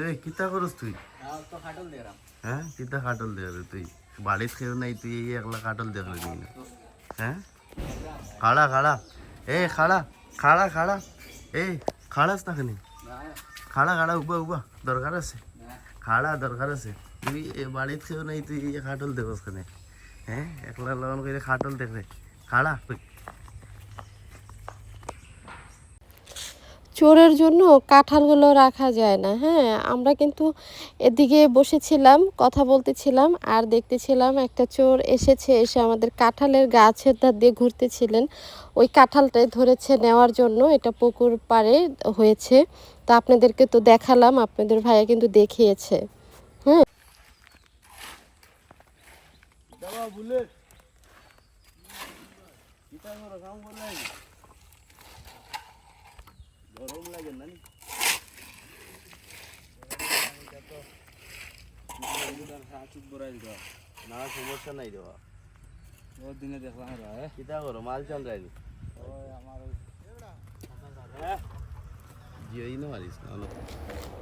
এই, কিতা তুই? হ্যাঁ কিতা কাটল দে রে তুই? বাড়িত খেয়েও নাই, তুই একলা কাটল দেখলি হ্যাঁ? খাড়া খাড়া এ খাড়া খাড়া খাড়া এ খাড়াস না খানি খাড়া খাড়া উবা উবা। দরকার আছে? খাড়া দরকার আছে। তুই এ বাড়িত খেয়েও নাই, তুই এ খাটল দেখস খানে হ্যাঁ? একলা লগন করে খাটল দেখ রে খাড়া চোরের জন্য কাঁঠালগুলো রাখা যায় না হ্যাঁ? আমরা কিন্তু এদিকে বসেছিলাম, কথা বলতেছিলাম, আর দেখতেছিলাম একটা চোর এসেছে, এসে আমাদের কাঁঠালের গাছের ধার দিয়ে ঘুরতেছিলেন। ওই কাঁঠালটাই ধরেছে নেওয়ার জন্য, এটা পুকুর পাড়ে হয়েছে। তো আপনাদেরকে তো দেখালাম, আপনাদের ভাইয়া কিন্তু দেখিয়েছে। হুম।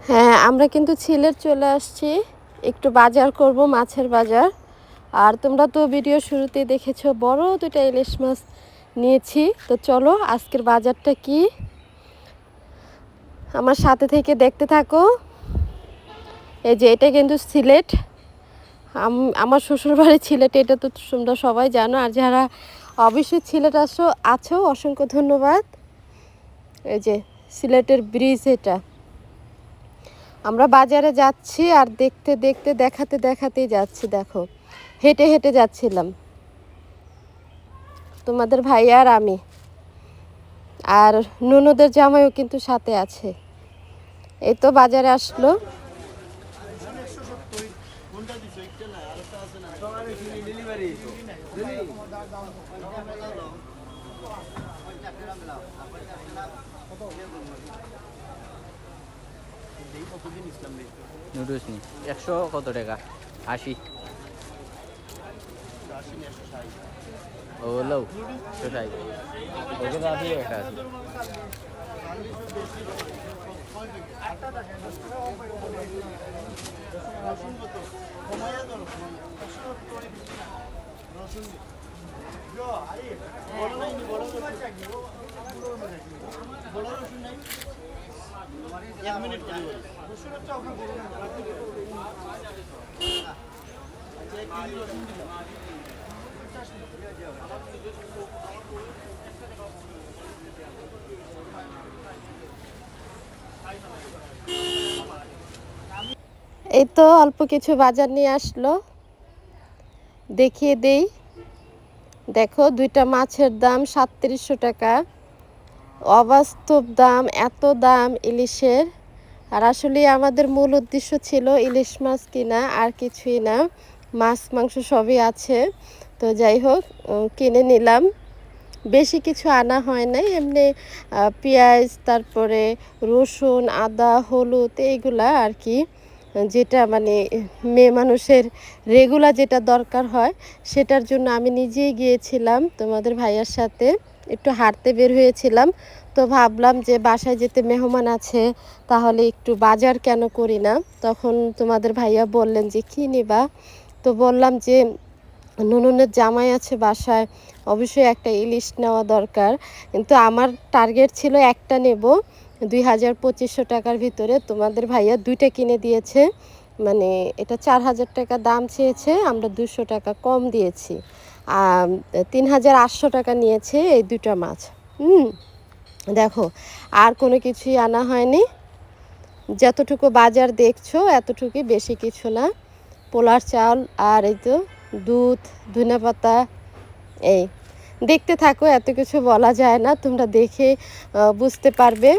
হ্যাঁ আমরা কিন্তু ছিলের চলে আসছি। একটু বাজার করব, মাছের বাজার। আর তোমরা তো ভিডিও শুরুতেই দেখেছ, বড় দুটা ইলিশ মাছ নিয়েছি। তো চলো, আজকের বাজারটা কি? আমার সাথে থেকে দেখতে থাকো। এই যে এটা কিন্তু সিলেট। আম- আমার শ্বশুরবাড়ি সিলেট, এটা তো তোমরা সবাই জানো। আর যারা অবশ্যই সিলেট আসো, আছো, অসংখ্য ধন্যবাদ। এই যে সিলেটের ব্রিজ এটা। আমরা বাজারে যাচ্ছি আর দেখতে দেখতে, দেখাতে, দেখাতেই যাচ্ছি, দেখো। হেঁটে হেঁটে যাচ্ছিলাম। তোমাদের ভাই আর আমি। আর নুনুদের জামাইও কিন্তু সাথে আছে। এই তো বাজারে আসলো। একশো কত টাকা? আশি। ও লও সেটাই ওকে আছে একটা আছে এই তো অল্প কিছু বাজার নিয়ে আসলো। দেখিয়ে দেই। দেখো, দুইটা মাছের দাম সাতত্রিশশো টাকা। অবাস্তব দাম, এত দাম ইলিশের। আর আসলে আমাদের মূল উদ্দেশ্য ছিল ইলিশ মাছ কিনা, আর কিছুই না। মাছ, মাংস সবই আছে। তো যাই হোক কিনে নিলাম। বেশি কিছু আনা হয় নাই, এমনি পেঁয়াজ, তারপরে রসুন, আদা, হলুদ, এইগুলা আর কি। যেটা মানে মেয়ে মানুষের রেগুলার যেটা দরকার হয়, সেটার জন্য আমি নিজেই গিয়েছিলাম তোমাদের ভাইয়ার সাথে। একটু হাঁটতে বের হয়েছিলাম, তো ভাবলাম যে বাসায় যেতে মেহমান আছে, তাহলে একটু বাজার কেন করি না? তখন তোমাদের ভাইয়া বললেন যে, কী নিবা? তো বললাম যে নুনুনের জামাই আছে বাসায়, অবশ্যই একটা ইলিশ নেওয়া দরকার। কিন্তু আমার টার্গেট ছিল একটা নেব, দুই হাজার পঁচিশশো টাকার ভিতরে। তোমাদের ভাইয়া দুইটা কিনে দিয়েছে মানে এটা চার হাজার টাকা দাম চেয়েছে, আমরা দুশো টাকা কম দিয়েছি। তিন হাজার আটশো টাকা নিয়েছে এই দুটো মাছ। হুম, দেখো, আর কোনো কিছুই আনা হয়নি। যতটুকু বাজার দেখছ, এতটুকুই, বেশি কিছু না। পোলার চাল আর এই তো দুধ, ধনে পাতা, এই। দেখতে থাকো, এত কিছু বলা যায় না, তোমরা দেখে বুঝতে পারবে।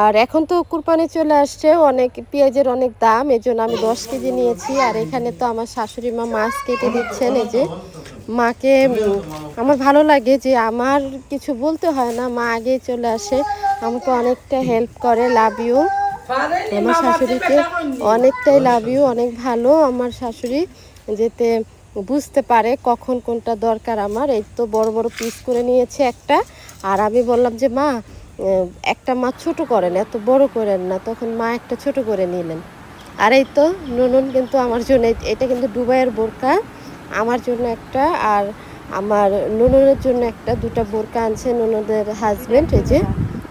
আর এখন তো কুরবানি চলে আসছে, অনেক পেঁয়াজের অনেক দাম এই জন্য আমি দশ কেজি নিয়েছি, আর এখানে তো আমার শাশুড়ি মা মাছ কেটে দিচ্ছেন, এই যে মাকে আমার ভালো লাগে যে আমার কিছু বলতে হয় না, মা আগে চলে আসে, আমাকে অনেকটা হেল্প করে, লাভ ইউ। আমার শাশুড়িকে অনেকটাই লাভ ইউ অনেক ভালো। আমার শাশুড়ি যেতে বুঝতে পারে কখন কোনটা দরকার আমার। এই তো বড় বড় পিস করে নিয়েছে একটা। আর আমি বললাম যে মা একটা মাছ ছোট করেন এত বড় করেন না। তখন মা একটা ছোট করে নিলেন। আর এই তো নুনুন কিন্তু আমার জন্য এটা কিন্তু দুবাইয়ের বোরকা আমার জন্য একটা। আর আমার নুনুনের জন্য একটা দুটা বোরকা আনছে নুনুদের হাজব্যান্ড এই যে।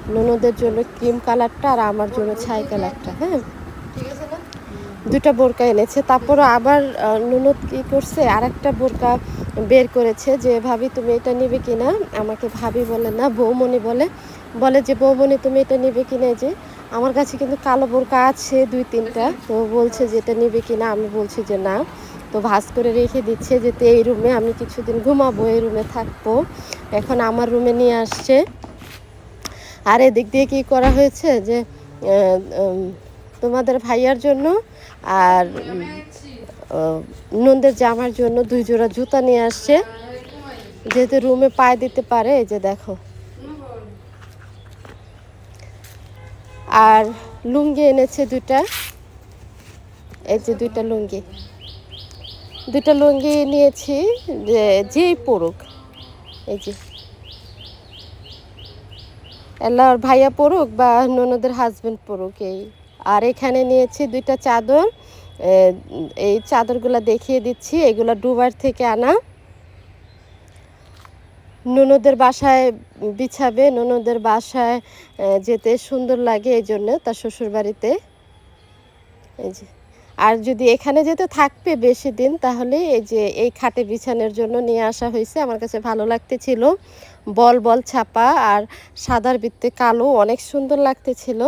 নুনুদের জন্য ক্রিম কালারটা আর আমার জন্য ছাই কালারটা হ্যাঁ? দুটা বোরকা এনেছে। তারপরও আবার নুনুদ কি করছে? আর একটা বোরকা বের করেছে যে, ভাবি, তুমি এটা নিবে কিনা? আমাকে ভাবি বলে না, বৌমণি বলে। বলে যে, বৌমণি, তুমি এটা নিবে কিনা? যে, আমার কাছে কিন্তু কালো বোরকা আছে দুই, তিনটা। তো বলছে যে, এটা নিবে কিনা? আমি বলছি যে, না। তো ভাজ করে রেখে দিচ্ছে যেতে এই রুমে আমি কিছুদিন ঘুমাবো, এই রুমে থাকব। এখন আমার রুমে নিয়ে আসছে। আর এদিক দিয়ে কি করা হয়েছে যে তোমাদের ভাইয়ার জন্য আর নন্দের জামার জন্য দুই জোড়া জুতা নিয়ে আসছে। যেহেতু রুমে পায়ে দিতে পারে, এই যে দেখো। আর লুঙ্গি এনেছে দুইটা। এই যে দুইটা লুঙ্গি। দুইটা লুঙ্গি নিয়েছি, যে যেই পড়ুক এই যে। এল্লার ভাইয়া পড়ুক বা ননদের হাজবেন্ড পড়ুক, এই। আর এখানে নিয়েছি দুইটা চাদর এই চাদরগুলো দেখিয়ে দিচ্ছি, এগুলো ডুবার থেকে আনা। ননদের বাসায় বিছাবে, ননদের বাসায় যেতে সুন্দর লাগে এই জন্য তার শ্বশুর বাড়িতে এই যে। আর যদি এখানে যেতে থাকবে বেশি দিন, তাহলে এই যে এই খাটে বিছানোর জন্য নিয়ে আসা হয়েছে, আমার কাছে ভালো লাগতেছিল। বল বল ছাপা আর সাদার ভিত্তে কালো অনেক সুন্দর লাগতেছিল।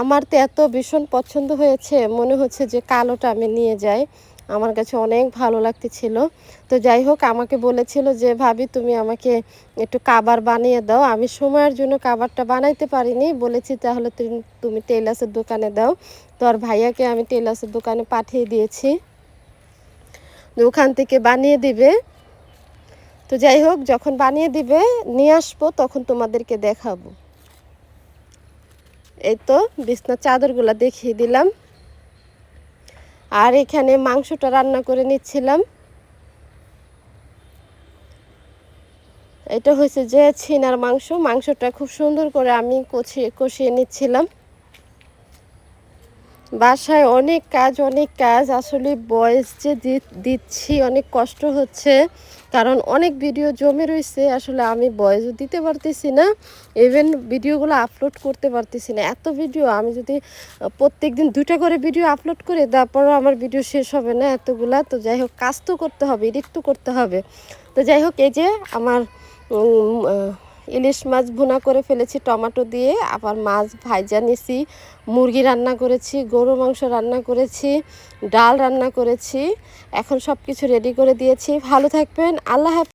আমার তো এত ভীষণ পছন্দ হয়েছে, মনে হচ্ছে যে কালোটা আমি নিয়ে যাই। আমার কাছে অনেক ভালো লাগতেছিল। তো যাই হোক, আমাকে বলেছিল যে, ভাবি, তুমি আমাকে একটু কাবার বানিয়ে দাও। আমি সময়ের জন্য কাবারটা বানাইতে পারিনি। বলেছি, তাহলে তুমি- টেলার্সের দোকানে দাও। তো আর ভাইয়াকে আমি টেলার্সের দোকানে পাঠিয়ে দিয়েছি। ওখান থেকে বানিয়ে দিবে। তো যাই হোক, যখন বানিয়ে দিবে, নিয়ে আসব, তখন তোমাদেরকে দেখাবো। এই তো বিছনার চাদরগুলো দেখিয়ে দিলাম। আর এখানে মাংসটা রান্না করে নিচ্ছিলাম। এটা হয়েছে যে ছিনার মাংস, মাংসটা খুব সুন্দর করে আমি কষিয়ে কষিয়ে নিচ্ছিলাম। বাসায় অনেক কাজ অনেক কাজ। আসলে বয়স যে দিচ্ছি অনেক কষ্ট হচ্ছে, কারণ অনেক ভিডিও জমে রয়েছে আসলে আমি বয়সও দিতে পারতেছি না ইভেন ভিডিওগুলো আপলোড করতে পারতেছি না। এত ভিডিও, আমি যদি প্রত্যেক দিন দুইটা করে ভিডিও আপলোড করি, তারপরও আমার ভিডিও শেষ হবে না এতগুলা। তো যাই হোক, কাজ তো করতে হবে এডিট তো করতে হবে। তো যাই হোক, এই যে আমার ইলিশ মাছ ভুনা করে ফেলেছি, টমেটো দিয়ে, আবার মাছ ভাইজা নিছি, মুরগি রান্না করেছি গরু মাংস রান্না করেছি, ডাল রান্না করেছি, এখন সব কিছু রেডি করে দিয়েছি। ভালো থাকবেন, আল্লাহ